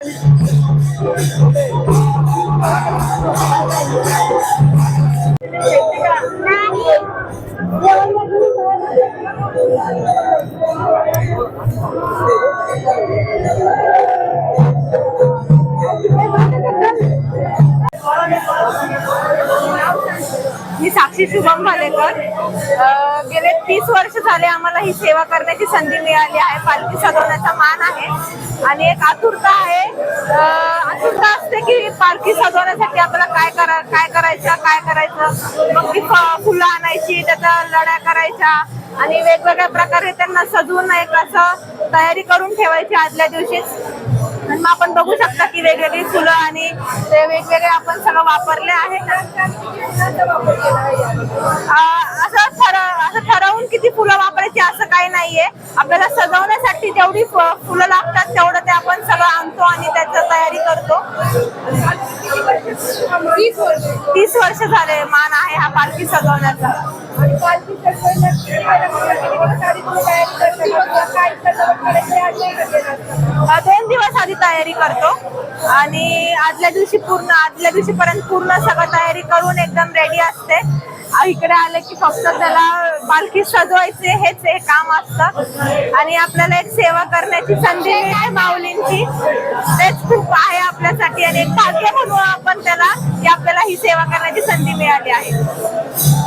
मी साक्षी शुभम भालेकर. गेले तीस वर्ष झाले आम्हाला ही सेवा करण्याची संधी मिळाली आहे. पालखी सजवण्याचा मान आहे. आणि एक आतुरता आहे. आतुरता असते की पालखी सजवण्यासाठी आपल्याला काय करा काय करायचं काय करायचं? मग ती फ- फुलं आणायची त्याचा लढ्या करायच्या. आणि वेगवेगळ्या प्रकारे त्यांना सजवून एक असं तयारी करून ठेवायची आदल्या दिवशीच. आणि मग आपण बघू शकता की वेगवेगळी फुलं आणि ते वेगवेगळे आपण सगळं वापरले आहे असं ठरव असं ठरवून किती फुलं वापरायची असं काही नाहीये. आपल्याला सजवण्यासाठी जेवढी फुलं लागतात तेवढं ते आपण सगळं आणतो आणि त्याची तयारी करतो. तीस वर्ष झाले मान आहे हा पालखी सजवण्याचा. दोन दिवस आधी तयारी करतो आणि आदल्या दिवशी पूर्ण आदल्या दिवशी पर्यंत पूर्ण सगळं तयारी करून एकदम रेडी असते. इकडे आले की फक्त त्याला पालखी सजवायचे हेच हे काम असतं. आणि आपल्याला एक सेवा करण्याची संधी मिळते माऊलींची. तेच खूप आहे आपल्यासाठी. आणि एक भाग्य म्हणू आपण त्याला की आपल्याला ही सेवा करण्याची संधी मिळाली आहे.